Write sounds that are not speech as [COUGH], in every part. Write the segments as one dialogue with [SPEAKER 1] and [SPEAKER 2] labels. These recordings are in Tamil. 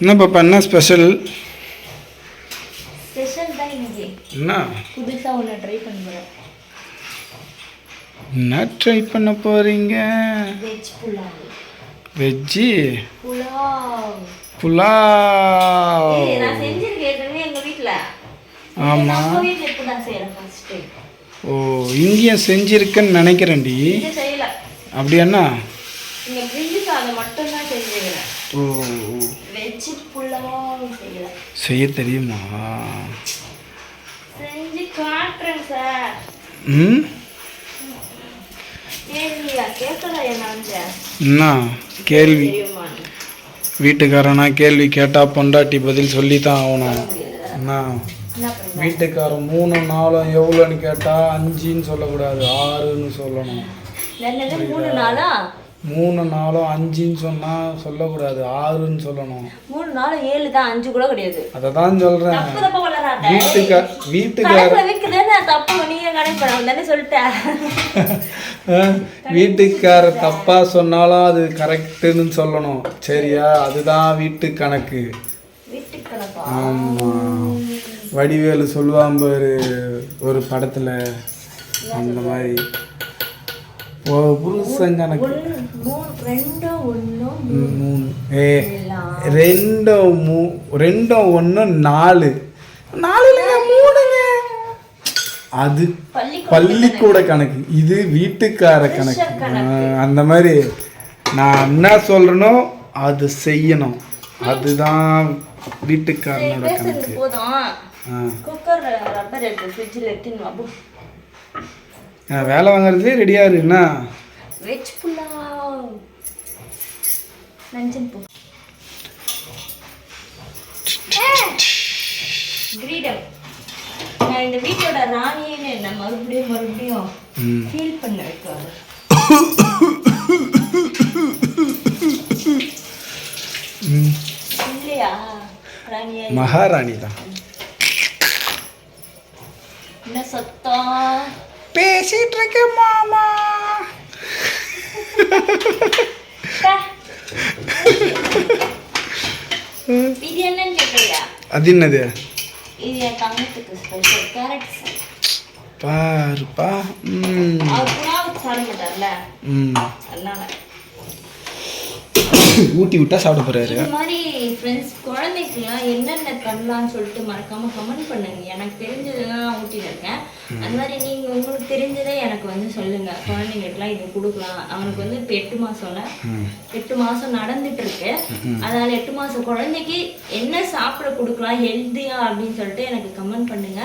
[SPEAKER 1] என்ன பாப்பா என்ன ஸ்பெஷல்
[SPEAKER 2] ஸ்பெஷல் தான் இன்னைக்கு
[SPEAKER 1] என்ன?
[SPEAKER 2] புதுசாக ஒன்று ட்ரை பண்ணுறேன்
[SPEAKER 1] என்ன ட்ரை பண்ண போறீங்க?
[SPEAKER 2] வெஜ் புலாவ்
[SPEAKER 1] வெஜ்ஜி
[SPEAKER 2] புலாவ்
[SPEAKER 1] புலாவ்
[SPEAKER 2] நான் செஞ்சிருக்கேன் ஏற்கனவே எங்கள் வீட்டில்
[SPEAKER 1] ஆமா
[SPEAKER 2] நம்ம வீட்டில் இப்போ தான் செய்கிறேன் ஃபஸ்ட்டு
[SPEAKER 1] ஓ இங்கேயும் செஞ்சிருக்கேன்னு நினைக்கிறேன்டி.
[SPEAKER 2] செய்யலை.
[SPEAKER 1] அப்படியாண்ணா?
[SPEAKER 2] இங்கே பிரிஞ்சு சாதம் மட்டும்தான் செஞ்சுக்கிறேன்
[SPEAKER 1] ஓ
[SPEAKER 2] வெஜ் செய்யலை.
[SPEAKER 1] செய்ய தெரியுமா?
[SPEAKER 2] செஞ்சு காட்டுறேன் சார்.
[SPEAKER 1] ம்? என்ன? கேள்வி. வீட்டுக்காரனா கேள்வி கேட்டால் பொண்டாட்டி பதில் சொல்லி தான் ஆகணும். என்ன? வீட்டுக்காரன் மூணு நாளும் எவ்வளோன்னு கேட்டால் அஞ்சுன்னு சொல்லக்கூடாது. ஆறுன்னு சொல்லணும்.
[SPEAKER 2] மூணு
[SPEAKER 1] நாளும் அஞ்சுன்னு சொன்னால் சொல்லக்கூடாது. ஆறுன்னு சொல்லணும்.
[SPEAKER 2] மூணு நாள் ஏழு தான் அஞ்சு கூட கிடையாது.
[SPEAKER 1] அதை தான் சொல்கிறேன் வீட்டுக்கா வீட்டுக்கார
[SPEAKER 2] தப்பு. நீங்க கணக்கு பண்ண தானே சொல்லிட்டேன்
[SPEAKER 1] வீட்டுக்கார தப்பாக சொன்னாலும் அது கரெக்டுன்னு சொல்லணும். சரியா? அதுதான் வீட்டு கணக்கு. ஆமாம் வடிவேலு சொல்லுவான் பாரு ஒரு படத்தில். அந்த மாதிரி. புருஷன் கணக்கு.
[SPEAKER 2] ரெண்டும்
[SPEAKER 1] மூ ரெண்டும் ஒன்று நாலு நாலு. இல்லைங்க மூணுங்க. அது பள்ளிக்கூட கணக்கு. இது வீட்டுக்கார கணக்கு. அந்த மாதிரி. நான் என்ன சொல்றேனோ அது செய்யணும். அதுதான் வீட்டுக்காரனோட கணக்கு.
[SPEAKER 2] குக்கர் ரப்பர் எடுத்து ஃப்ரிட்ஜில் எடுத்துன்னு வா
[SPEAKER 1] நான் வேலை வாங்குறதுலேயே ரெடியாக இரு என்ன?
[SPEAKER 2] வெஜ் புலாவ் நஞ்சன் போ கிரீடம் நான் இந்த வீட்டோட ராணின்னு என்ன மறுபடியும் மறுபடியும் ஃபீல் பண்ண வைக்காது
[SPEAKER 1] ம்.
[SPEAKER 2] இல்லையா? ராணியா
[SPEAKER 1] மகாராணி தான்
[SPEAKER 2] என்ன சத்தம்
[SPEAKER 1] பேசிட்டு இருக்க மாமா. அது என்னது? பாருப்பா. ம்
[SPEAKER 2] அவர் புலாவுக்கு சாப்பிட மாட்டார்ல
[SPEAKER 1] ம்
[SPEAKER 2] அதனால
[SPEAKER 1] ஊட்டி விட்டா சாப்பிட போறாரு.
[SPEAKER 2] இந்த மாதிரி ஃப்ரெண்ட்ஸ் குழந்தைக்குலாம் என்னென்ன பண்ணலாம்னு சொல்லிட்டு மறக்காம கமெண்ட் பண்ணுங்க. எனக்கு தெரிஞ்சதெல்லாம் நான் ஊட்டிட்டு இருக்கேன் அந்த மாதிரி நீங்க உங்களுக்கு தெரிஞ்சதை எனக்கு வந்து சொல்லுங்க. குழந்தைங்களுக்குலாம் இது கொடுக்கலாம். அவனுக்கு வந்து இப்போ எட்டு மாசம்ல எட்டு மாசம் நடந்துட்டு இருக்கு அதனால எட்டு மாசம் குழந்தைக்கு என்ன சாப்பிட கொடுக்கலாம் ஹெல்த்தியா அப்படின்னு சொல்லிட்டு எனக்கு கமெண்ட் பண்ணுங்க.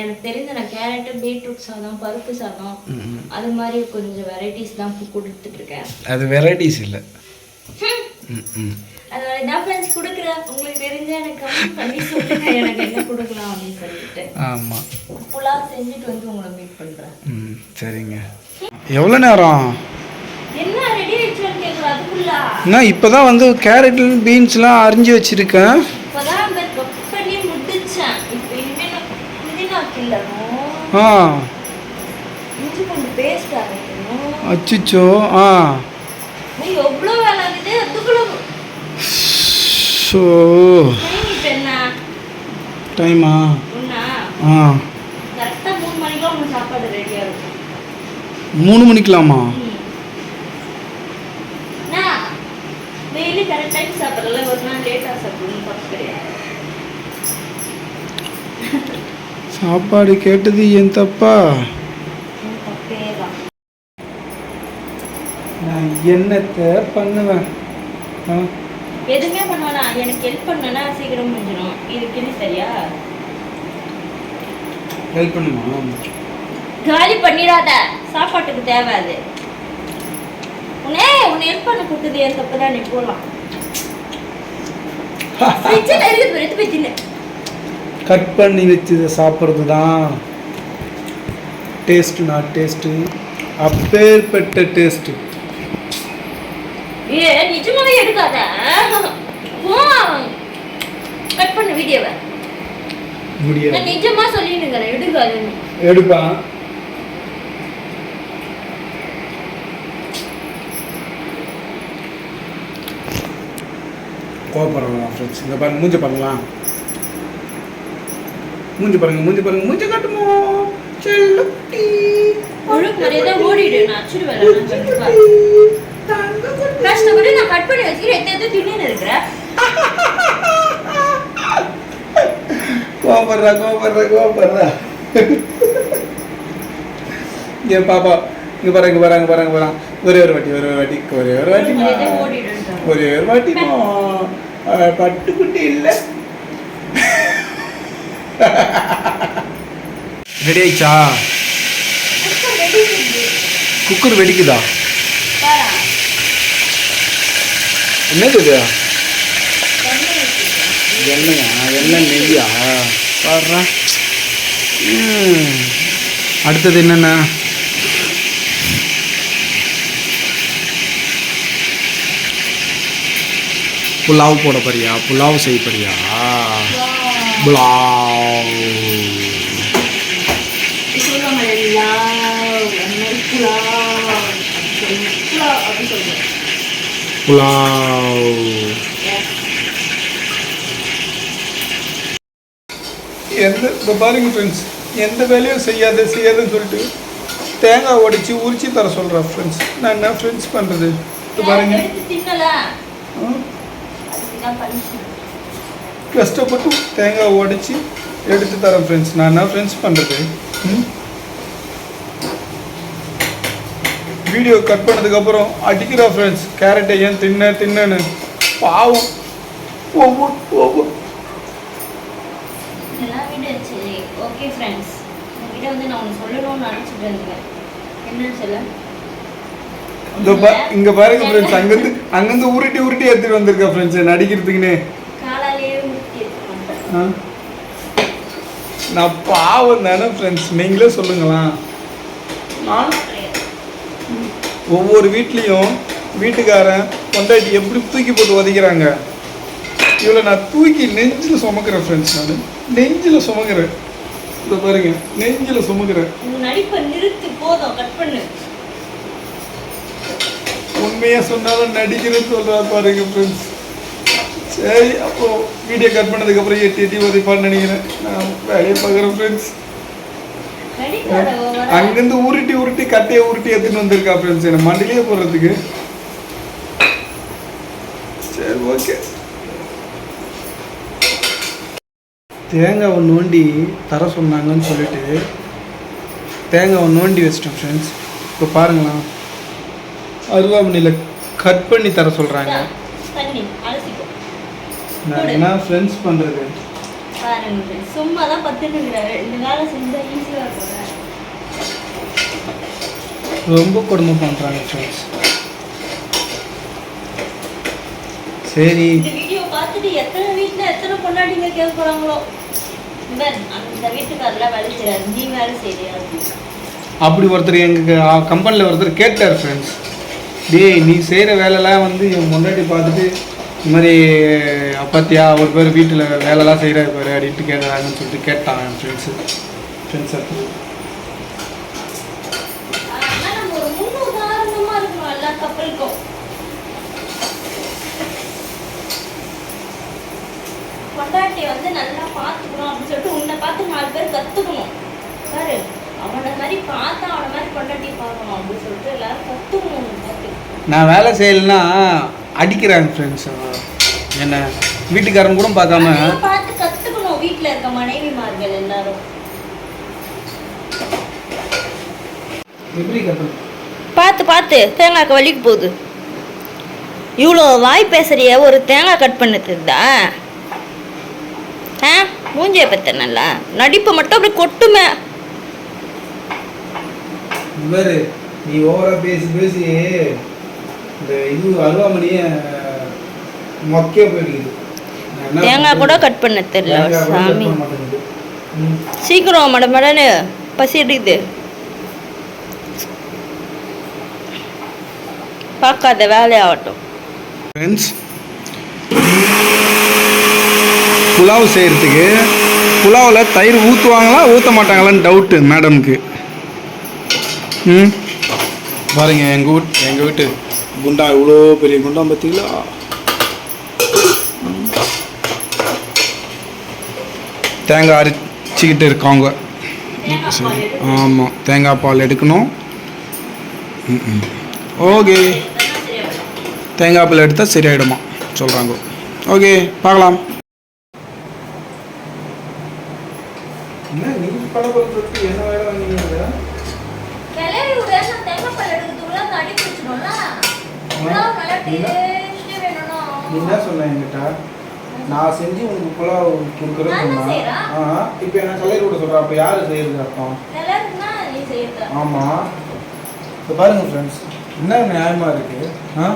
[SPEAKER 2] எனக்கு தெரிஞ்ச நான் கேரட்டு பீட்ரூட் சாதம் பருப்பு சாதம் அது மாதிரி கொஞ்சம் வெரைட்டிஸ் தான் கொடுத்துட்டு இருக்கேன்
[SPEAKER 1] அது வெரைட்டிஸ் இல்லை.
[SPEAKER 2] அதனால இதான் ஃப்ரெண்ட்ஸ் கொடுக்குறேன் உங்களுக்கு தெரிஞ்ச எனக்கு கமெண்ட் பண்ணி சொல்லுங்க. எனக்கு என்ன கொடுக்கலாம் அப்படின்னு சொல்லிட்டு.
[SPEAKER 1] ஆமாம்
[SPEAKER 2] புலாவ் செஞ்சுட்டு வந்து உங்களை மீட் பண்றேன்.
[SPEAKER 1] ம் சரிங்க. எவ்வளோ நேரம்?
[SPEAKER 2] என்ன ரெடி ஆயிடுச்சுன்னு கேட்கலாம் அதுக்குள்ளா?
[SPEAKER 1] நான் இப்போ தான் வந்து கேரட் பீன்ஸ்லாம் அரிஞ்சு வச்சுருக்கேன்.
[SPEAKER 2] இப்போதான் அந்த குக் பண்ணி முடிச்சேன். இப்போ இனிமேல் நான் புதினா கிள்ளணும்
[SPEAKER 1] ஆ.
[SPEAKER 2] இஞ்சி பூண்டு பேஸ்ட் அரைக்கணும்.
[SPEAKER 1] அச்சிச்சோ ஆ
[SPEAKER 2] நீ எவ்வளோ வேலை இருக்குது அதுக்குள்ள
[SPEAKER 1] ஸோ
[SPEAKER 2] டைம் இப்போ என்ன
[SPEAKER 1] டைமா
[SPEAKER 2] ஒன்றா
[SPEAKER 1] ஆ
[SPEAKER 2] கரெக்டாக மூணு மணிக்கெலாம் உங்களுக்கு சாப்பாடு ரெடியாக இருக்கும்
[SPEAKER 1] மூணு மணிக்கலாமா
[SPEAKER 2] நான் டெய்லி கரெக்ட் டைம் சாப்பிட்றல ஒரு நாள் லேட்டாக சாப்பிடணும் தப்பு கிடையாது.
[SPEAKER 1] சாப்பாடு கேட்டது என் தப்பா? நான் என்னத்தை பண்ணுவேன்? ஆ?
[SPEAKER 2] எதுவுமே பண்ணுவேனா எனக்கு ஹெல்ப் பண்ணனா சீக்கிரம் முடிஞ்சிடும் இதுக்கு இது சரியா?
[SPEAKER 1] ஹெல்ப் பண்ணுமா?
[SPEAKER 2] காலி பண்ணிடாத. சாப்பாட்டுக்கு தேவை அது. உன்னே உன்னை ஹெல்ப் பண்ண கொடுத்தது என் தப்பு தான். நீ போகலாம் ஃப்ரிட்ஜில் இருக்குது எடுத்து போய் தின்னு.
[SPEAKER 1] கட் பண்ணி வச்சதை சாப்பிட்றது தான் டேஸ்ட்டு நான் டேஸ்ட்டு அப்பேற்பட்ட டேஸ்ட்டு
[SPEAKER 2] ஏ நிஜமாவே எடுக்காத. போ. கட் பண்ணு வீடியோவை
[SPEAKER 1] முடியாது.
[SPEAKER 2] நிஜமா சொல்லிட்டுங்கிறேன் எடுக்காதுன்னு
[SPEAKER 1] எடுப்பான் கோவப்படுறாங்க ஃப்ரெண்ட்ஸ் இங்கே பாருங்க மூஞ்சி பாருங்களா மூஞ்சி பாருங்க மூஞ்சி பாருங்க மூஞ்சி காட்டுமோ? செல்லக்குட்டி.
[SPEAKER 2] ஒழுங்கு மரியாதை ஓடிடு நான் அச்சுடுவேன். கஷ்டப்பட்டு நான் கட் பண்ணி வச்சுக்கிறேன் எத்த எத்த தின்னு இருக்கிறேன்
[SPEAKER 1] கோவப்படுறா கோவப்படுறா கோவப்படுறா என் பாப்பா இங்க பாரு இங்க பாரு பாரு ஒரே ஒரு வாட்டி ஒரே ஒரு வாட்டி ஒரே ஒரு
[SPEAKER 2] ஓடிடுன்றாங்க
[SPEAKER 1] ஒரே ஒரு வாட்டிமா அஹ், பட்டுக்குட்டி இல்லை. ரெடி ஆயிடுச்சா? குக்கர் வெடிக்குதா? என்னது இது எண்ணெயா எண்ணெய் நெய்யா பாடுறா அடுத்தது என்னென்ன புலாவ் போட போறியா புலாவ் செய்ய போறியா புலாவ்
[SPEAKER 2] புலாவ் புலாவ்
[SPEAKER 1] எந்த இப்போ பாருங்க ஃப்ரெண்ட்ஸ் எந்த வேலையும் செய்யாத செய்யாதுன்னு சொல்லிட்டு தேங்காய் உடைச்சி உரிச்சு தர சொல்கிறேன் ஃப்ரெண்ட்ஸ் நான் என்ன ஃப்ரெண்ட்ஸ் பண்ணுறது இப்போ பாருங்க. கஷ்டப்பட்டு தேங்காய் உடைச்சி எடுத்து தரேன் ஃப்ரெண்ட்ஸ் நான் என்ன ஃப்ரெண்ட்ஸ் பண்ணுறது வீடியோ கட் பண்ணதுக்கப்புறம் அடிக்கிறா ஃப்ரெண்ட்ஸ் கேரட்டை ஏன் தின்ன தின்னன்னு. பாவம். ஒவ்வொரு ஒவ்வொரு
[SPEAKER 2] இதெல்லாம் விடுச்சு ஓகே ஃப்ரெண்ட்ஸ் உங்ககிட்ட வந்து நான் ஒன்று சொல்லணும்னு நினச்சிட்டு இருந்தேன். என்னன்னு சொல்ல?
[SPEAKER 1] இந்த பா இங்க பாருங்க ஃப்ரெண்ட்ஸ் அங்கிருந்து அங்கிருந்து உருட்டி உருட்டி எடுத்துட்டு வந்திருக்கா ஃப்ரெண்ட்ஸ் நடிக்கிறதுக்குன்னு? நான் பாவம் தானே ஃப்ரெண்ட்ஸ் நீங்களே சொல்லுங்களா நான் ஒவ்வொரு வீட்லேயும் வீட்டுக்காரன் பொண்டாட்டி எப்படி தூக்கி போட்டு உதைக்கிறாங்க இவ்வளோ நான் தூக்கி நெஞ்சில் சுமக்கிறேன் ஃப்ரெண்ட்ஸ் நான். நெஞ்சில் சுமக்கிறேன். இதை பாருங்க நெஞ்சில் சுமக்கிறேன்.
[SPEAKER 2] உங்க நடிப்பை நிறுத்து போதும் கட் பண்ணு.
[SPEAKER 1] உண்மையாக சொன்னாலும் நடிக்கிறேன்னு சொல்கிறா பாருங்க ஃப்ரெண்ட்ஸ் சரி அப்போ வீடியோ கட் பண்ணதுக்கப்புறம் எட்டி எட்டி உதைப்பான்னு நினைக்கிறேன். நான் வேலையை பார்க்குறேன் ஃப்ரெண்ட்ஸ். அங்கேருந்து உருட்டி உருட்டி கட்டையை உருட்டி எடுத்துன்னு வந்திருக்கா ஃப்ரெண்ட்ஸ் என்ன மண்டிலே போடுறதுக்கு. சரி ஓகே தேங்காவை நோண்டி தர சொன்னாங்கன்னு சொல்லிட்டு தேங்காவை நோண்டி வச்சிட்டோம் ஃப்ரெண்ட்ஸ் இப்போ பாருங்களேன். அருவாமனையில் கட் பண்ணி தர சொல்கிறாங்க நான் என்ன ஃப்ரெண்ட்ஸ் பண்ணுறது
[SPEAKER 2] பாருங்க. சும்மா தான் பத்துன்னு இருக்கிறாரு ரெண்டு வேலை செஞ்சா ஈஸியாக இருக்கும்.
[SPEAKER 1] ரொம்ப கொடுமை பண்ணுறாங்க ஃப்ரெண்ட்ஸ் சரி.
[SPEAKER 2] இந்த வீடியோ பார்த்துட்டு எத்தனை வீட்ல எத்தனை பொண்டாட்டிங்க கேட்க போறாங்களோ? இவர் அந்த வீட்டுக்காரெல்லாம் வேலை செய்யறாரு நீ வேலை செய்யறியா?
[SPEAKER 1] அப்படி ஒருத்தர் எங்கள் கம்பெனியில் ஒருத்தர் கேட்டார் ஃப்ரெண்ட்ஸ் டேய் நீ செய்கிற வேலைலாம் வந்து என் முன்னாடி பார்த்துட்டு இந்த மாதிரி அப்பாத்தியா ஒரு பேர் வீட்டில் வேலைலாம் செய்கிறாரு பாரு அப்படின்ட்டு கேட்குறாங்கன்னு சொல்லிட்டு கேட்டான் என் ஃப்ரெண்ட்ஸு ஃப்ரெண்ட்ஸ்
[SPEAKER 2] ஆனா நம்ம ஒரு முன் உதாரணமா இருக்கணும் எல்லா கப்பலுக்கும் பொண்டாட்டி வந்து நல்லா பார்த்துக்கணும் அப்படின்னு சொல்லிட்டு உன்னை பார்த்து நாலு பேர் கத்துக்கணும். பாரு அவனை மாதிரி பார்த்தா அவனை மாதிரி பொண்டாட்டி பார்க்கணும் அப்படின்னு சொல்லிட்டு எல்லாரும் பார்த்து.
[SPEAKER 1] நான் வேலை செய்யலைன்னா அடிக்கிறாங்க ஃப்ரெண்ட்ஸ் என்ன? வீட்டுக்காரன் கூட பார்க்காம
[SPEAKER 2] பார்த்து கத்துக்கணும். வீட்ல இருக்க மனைவிமார்கள் எல்லாரும். பார்த்து பார்த்து. தேங்காய்க்கு வலிக்கு போகுது. இவ்வளோ வாய் பேசுறிய ஒரு தேங்காய் கட் பண்ண தெரியுதா ஆ? மூஞ்சிய பத்த நல்லா நடிப்பு மட்டும் அப்படி கொட்டுமே.
[SPEAKER 1] நீ ஓவரா பேசி பேசி இந்த இது போயிடுது நான் என்ன
[SPEAKER 2] தேங்காய் கூட? கட் பண்ண தெரியல சாமி. சீக்கிரம் மட மடன்னு பசி எடுக்குது. பார்க்காத வேலையாகட்டும்
[SPEAKER 1] ஃப்ரெண்ட்ஸ் புலாவ் செய்கிறதுக்கு புலாவில் தயிர் ஊற்றுவாங்களா ஊற்ற மாட்டாங்களான்னு டவுட்டு மேடம்க்கு ம். பாருங்க எங்கள் வீட் எங்கள் வீட்டு குண்டா இவ்வளோ பெரிய குண்டான் பார்த்தீங்களா? தேங்காய் அரைச்சிக்கிட்டு இருக்காங்க. ஆமாம் தேங்காய் பால் எடுக்கணும். ஓகே. தேங்காய் பால் எடுத்தால் சரியாயிடுமா சொல்கிறாங்க ஓகே பார்க்கலாம்.
[SPEAKER 2] நான்
[SPEAKER 1] செஞ்சு உனக்கு புலாவ் கொடுக்குறேன்னு சொன்னா. ஆ இப்போ என்ன கலரி விட சொல்கிறேன் அப்போ யார் செய்யறது அர்த்தம். ஆமாம் இப்போ பாருங்க ஃப்ரெண்ட்ஸ் என்ன நியாயமாக இருக்கு? ஆ?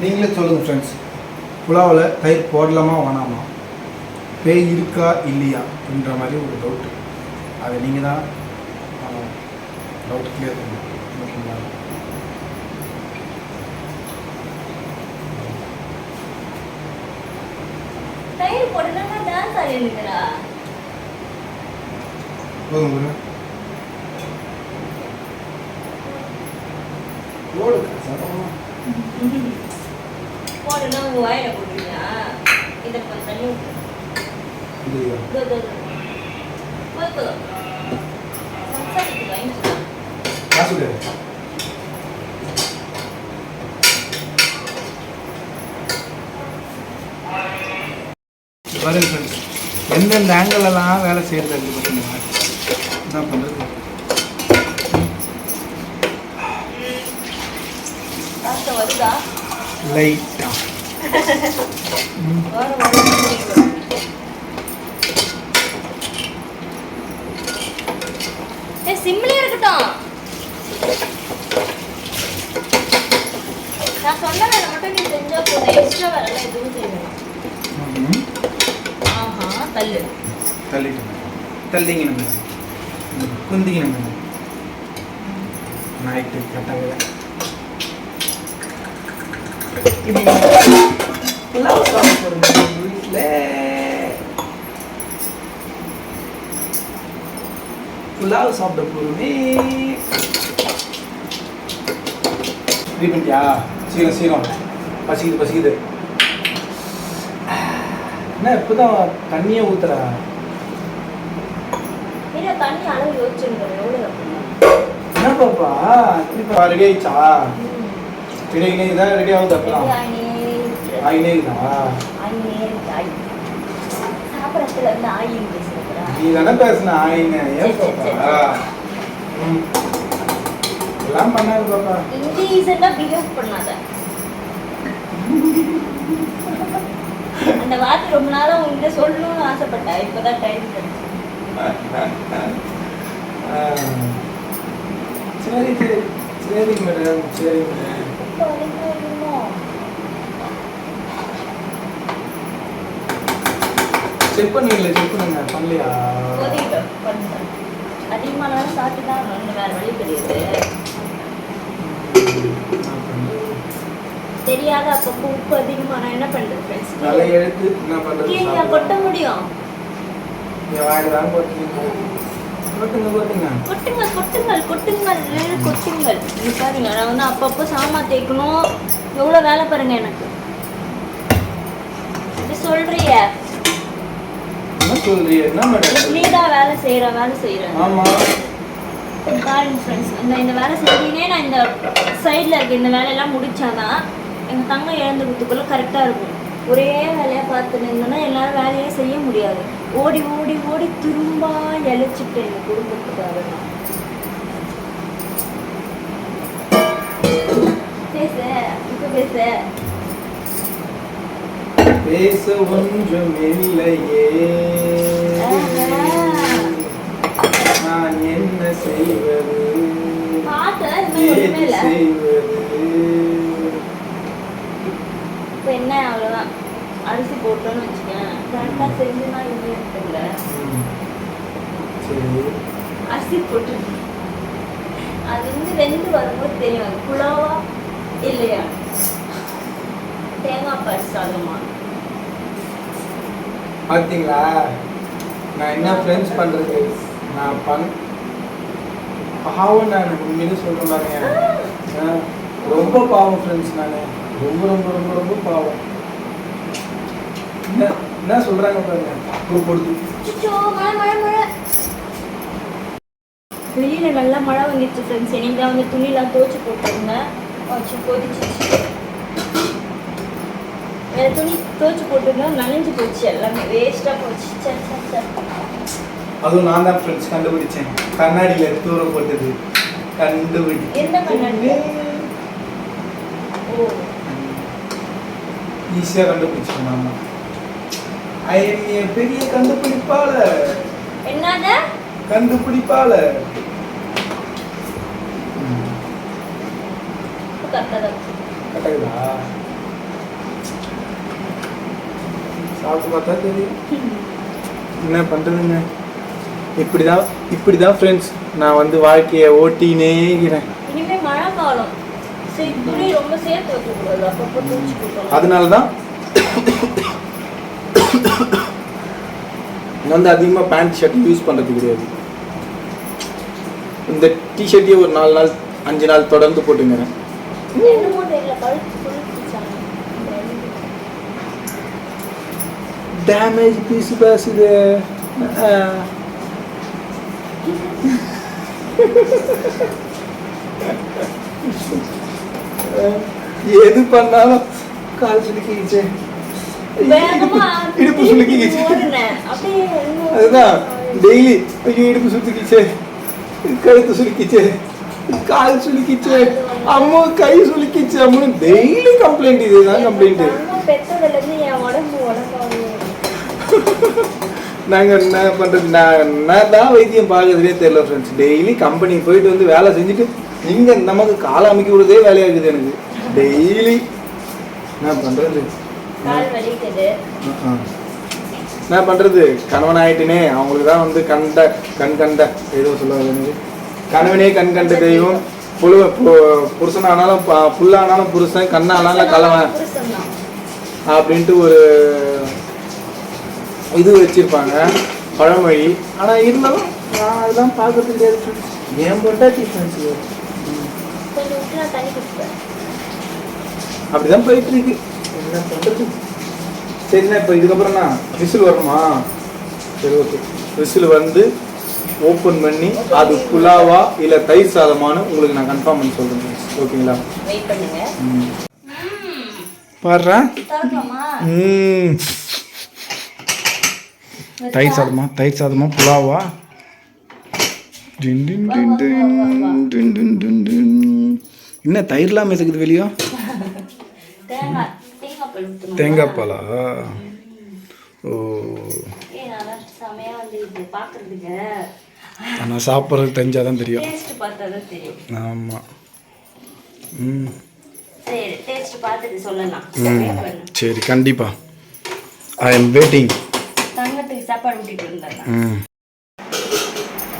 [SPEAKER 1] நீங்களே சொல்லுங்கள் ஃப்ரெண்ட்ஸ் புலாவில் தயிர் போடலாமா வேணாமா? பேய் இருக்கா இல்லையா? அப்படின்ற மாதிரி ஒரு டவுட்டு அதை நீங்கள் தான் டவுட் கிளியர் பண்ணணும். ஓகேங்களா போதும் போதும் ஓடுக்கா சத்தமா
[SPEAKER 2] போடுனா உங்க வாயில போடுவீங்களா இதை கொஞ்சம் தண்ணி ஊத்து.
[SPEAKER 1] இல்லையா
[SPEAKER 2] இதோ, இதோ, இதோ. போதும், போதும். சம்சாரிக்கு வாங்கிக்கலாம்.
[SPEAKER 1] காசு விடு பாருங்க ஃப்ரெண்ட்ஸ் எந்தெந்த ஆங்கிளெல்லாம் வேலை செய்கிறது அப்படி பார்த்தீங்கன்னா என்ன பண்ணுறது லைட்டாக
[SPEAKER 2] சிம்லயே இருக்கட்டும். நான் சொன்ன வேலை மட்டும் நீ செஞ்சா போதும். எக்ஸ்ட்ரா வேலை எதுவும் செய்யணும் தள்ளு.
[SPEAKER 1] தள்ளிட்டு தள்ளிங்க நம்ம. குந்திங்க நம்ம. நைட்டு கட்டாக புலாவ் சாப்பிட போகிறோம் வீட்டில் புலாவ் சாப்பிட போகிறோமே ரெடி பண்ணிட்டியா சீக்கிரம் சீக்கிரம். பசிக்குது பசிக்குது. என்ன இப்போதான் தண்ணியே ஊத்துறா. என்ன பாப்பா இப்படி ரெடி ஆயிடுச்சா? ரெடி ஆகினே ரெடி ஆகுது அப்பலாம் ஆகினே இருக்குதா நீ தானே பேசுன ஆயிங்க ஏன் பாப்பா. எல்லாம் பண்ணாது பாப்பா.
[SPEAKER 2] இன்டீசெண்டா பிஹேவ் பண்ணாத அந்த வார்த்தை ரொம்ப நாளா உங்ககிட்ட சொல்லணும்னு ஆசைப்பட்டேன். இப்பதான் டைம் கிடைச்சு.
[SPEAKER 1] சரி சரி. சரி மேடம் சரி மேடம்? செக் பண்ணுவீங்களே? செக் பண்ணுங்க. பண்ணலையா?
[SPEAKER 2] கொதிக்கட்டும், கொஞ்சம். அதிகமா நேரம் சாப்பிட்டு தான் வேற வழி கிடையாது. தெரியாத அப்பப்போ உப்பு அதிகமா நான் என்ன பண்றது ஃப்ரெண்ட்ஸ்
[SPEAKER 1] என்ன
[SPEAKER 2] கீழே கொட்ட முடியும். கொட்டுங்கள் கொட்டுங்கள் கொட்டுங்கள் கொட்டுங்கள். இது பாருங்க நான் வந்து அப்பப்போ சாமான் தேய்க்கணும். எவ்வளோ வேலை பாருங்க எனக்கு. இப்படி சொல்றிய நீ தான் வேலை செய்யற வேலை செய்யற
[SPEAKER 1] ஆமா.
[SPEAKER 2] பாருங்க ஃப்ரெண்ட்ஸ் இந்த இந்த வேலை செஞ்சீங்கன்னே நான் இந்த சைடில் இருக்க இந்த வேலையெல்லாம் முடிச்சாதான் எங்கள் தங்கம் இழந்துக்கிறதுக்குள்ள கரெக்டாக இருக்கும். ஒரே வேலையாக பார்த்துட்டு இருந்தோன்னா என்னால் வேலையே செய்ய முடியாது. ஓடி ஓடி ஓடி திரும்ப இழைச்சிட்டு எங்கள் குடும்பத்துக்காக நான் பேச இப்போ பேச.
[SPEAKER 1] பேச ஒன்றும் இல்லையே நான் என்ன செய்வது? செய்வது?
[SPEAKER 2] என்ன அவ்வளோதான் அரிசி போட்டோன்னு வச்சுக்கேன். கரெக்டாக செஞ்சுனா இது.
[SPEAKER 1] சரி.
[SPEAKER 2] அரிசி போட்டு அது வந்து வெந்து வரும்போது தெரியும். அது புலாவா இல்லையா? தேங்காய் பால் சாதமா?
[SPEAKER 1] பார்த்தீங்களா நான் என்ன ஃப்ரெண்ட்ஸ் பண்ணுறது நான் பண் பாவம் நான் உண்மையிலே சொல்கிறேன் பாருங்க. ரொம்ப பாவம் ஃப்ரெண்ட்ஸ் நான். ரொம்ப ரொம்ப ரொம்ப ரொம்ப பாவம். என்ன என்ன சொல்கிறாங்க பாருங்க? ஒரு பொழுது.
[SPEAKER 2] அச்சோ, மழை மழை மழை. வெளியில நல்லா மழை வந்துச்சு ஃப்ரெண்ட்ஸ் எனக்கு தான் வந்து துணிலாம் துவைச்சு போட்டிருந்தேன் வச்சு கொதிச்சிச்சு. வேற துணி துவைச்சு போட்டிருந்தோம் நனைஞ்சு போச்சு எல்லாமே. வேஸ்ட்டாக போச்சு. சே சே சே.
[SPEAKER 1] அதுவும் நான் தான் ஃப்ரெண்ட்ஸ் கண்டுபிடிச்சேன். கண்ணாடியில் தூரம் போட்டது. கண்டுபிடி
[SPEAKER 2] எந்த கண்ணாடி? ஓ.
[SPEAKER 1] ஈஸியாக ஐய பெரிய கண்டுபிடிப்பாளர்.
[SPEAKER 2] என்னத?
[SPEAKER 1] கண்டுபிடிப்பாளர்.
[SPEAKER 2] கரெக்டாக
[SPEAKER 1] கரெக்டா சாப்பிட்டு பார்த்தா தெரியும். என்ன பண்ணுறதுங்க இப்படி தான் இப்படி தான் ஃப்ரெண்ட்ஸ் நான் வந்து வாழ்க்கையை ஓட்டினே இருக்கிறேன்
[SPEAKER 2] மழை காலம்.
[SPEAKER 1] அதனால தான் வந்து அதிகமாக பேண்ட் ஷர்ட் யூஸ் பண்ணுறது கிடையாது. இந்த டிஷர்ட்டே ஒரு நாலு நாள் அஞ்சு நாள் தொடர்ந்து
[SPEAKER 2] போட்டுங்க
[SPEAKER 1] டேமேஜ் பீஸ் பேசுது. Thank [LAUGHS] you. எது பண்ணாலும் கால்
[SPEAKER 2] வேகமா
[SPEAKER 1] இடுப்பு
[SPEAKER 2] இன்னும்
[SPEAKER 1] அதுதான் டெய்லி ஐயோ இடுப்பு சுத்துக்கிச்சு கழுத்து சுலுக்கிச்சு கால் சுலுக்கிச்சு அம்மா கை சுலுக்கிச்சு அம்மா டெய்லி கம்ப்ளைண்ட் இதுதான் கம்ப்ளைண்ட் நாங்கள் என்ன பண்ணுறது நான் நான் தான் வைத்தியம் பார்க்கறதுலே தெரியல ஃப்ரெண்ட்ஸ் டெய்லி கம்பெனி போயிட்டு வந்து வேலை செஞ்சுட்டு இங்கே நமக்கு காலை அமைக்க விடுறதே வேலையாக இருக்குது எனக்கு. டெய்லி. என்ன பண்ணுறது என்ன பண்ணுறது கணவன் ஆயிட்டினே. அவங்களுக்கு தான் வந்து கண்ட கண் கண்ட. ஏதோ சொல்லுவாங்க எனக்கு கணவனே கண் கண்ட தெய்வம். புழு பு- புருஷனானாலும் புல்லானாலும் புருஷன் கண்ணானாலும் கலவன். அப்படின்ட்டு ஒரு இது வச்சிருப்பாங்க. பழமொழி. ஆனால் இருந்தாலும் நான் அதெல்லாம் பார்க்கறது கிடையாது. ஏன் பொண்டாட்டி ஃப்ரெண்ட்ஸ்
[SPEAKER 2] கொஞ்சம் விட்டு நான் தண்ணி குடிப்பேன்
[SPEAKER 1] அப்படிதான் போயிட்டு இருக்கு என்ன பண்ணுறது சரிண்ணா இப்போ இதுக்கப்புறம்ண்ணா விசில் வரணுமா? சரி ஓகே விசில் வந்து ஓப்பன் பண்ணி அது புலாவா இல்லை தயிர் சாதமானு உங்களுக்கு நான் கன்ஃபார்ம் பண்ணி சொல்கிறேன் ஓகேங்களா ம். தயிர் சாதமா? தயிர் சாதமா? புலாவா? என்ன தயிர்லாம் எதுக்குது வெளியோ?
[SPEAKER 2] தேங்காய் பாலா
[SPEAKER 1] ஓ. நான் சாப்பிட்றது
[SPEAKER 2] தெரிஞ்சால் தான் தெரியும்.
[SPEAKER 1] ஆமாம் ம்.
[SPEAKER 2] சரி
[SPEAKER 1] கண்டிப்பாக ஐ எம் வெயிட்டிங் ம்.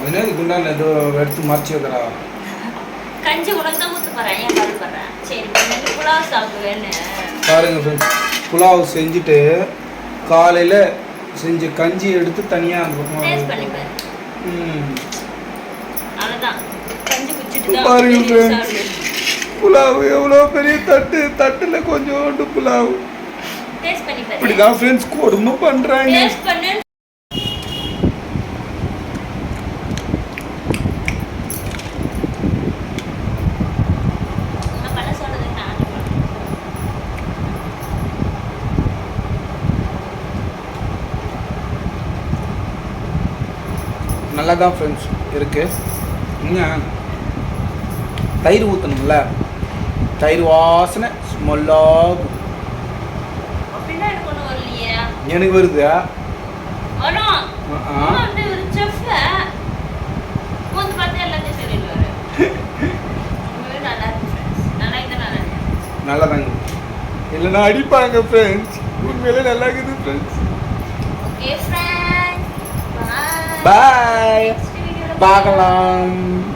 [SPEAKER 1] குண்டான ஏதோ எடுத்து மறைச்சி வைக்கிறா
[SPEAKER 2] கஞ்சி உனக்கு தான் ஊற்ற போகிறேன் ஏன் கழுப்படுறேன் சரி கொஞ்சம் புலாவ் சாப்பிடுவேன்னு
[SPEAKER 1] பாருங்க ஃப்ரெண்ட்ஸ் புலாவ் செஞ்சுட்டு காலையில் செஞ்ச கஞ்சி எடுத்து தனியாக அந்த
[SPEAKER 2] டேஸ்ட் பண்ணிப்பேன்
[SPEAKER 1] ம்
[SPEAKER 2] அவ்வளோதான் கஞ்சி குடிச்சிட்டு
[SPEAKER 1] பாருங்க
[SPEAKER 2] தான். சாப்பிடு
[SPEAKER 1] புலாவ் எவ்வளோ பெரிய தட்டு தட்டில் கொஞ்சோண்டு புலாவ்
[SPEAKER 2] டேஸ்ட் பண்ணிப்பேன்
[SPEAKER 1] இப்படிதான் ஃப்ரெண்ட்ஸ் கொடுமை பண்ணுறாங்க
[SPEAKER 2] டேஸ்ட் பண்ணு
[SPEAKER 1] நல்லா தான் ஃப்ரெண்ட்ஸ் இருக்குது என்ன தயிர் ஊற்றணும்ல தயிர் வாசனை
[SPEAKER 2] ஸ்மெல்லாக எனக்கு
[SPEAKER 1] வருது?
[SPEAKER 2] நல்லா
[SPEAKER 1] தாங்க இல்லைன்னா அடிப்பாங்க ஃப்ரெண்ட்ஸ் உண்மையிலே நல்லா இருக்குது ஃப்ரெண்ட்ஸ்
[SPEAKER 2] Bye! Bye!
[SPEAKER 1] Bye!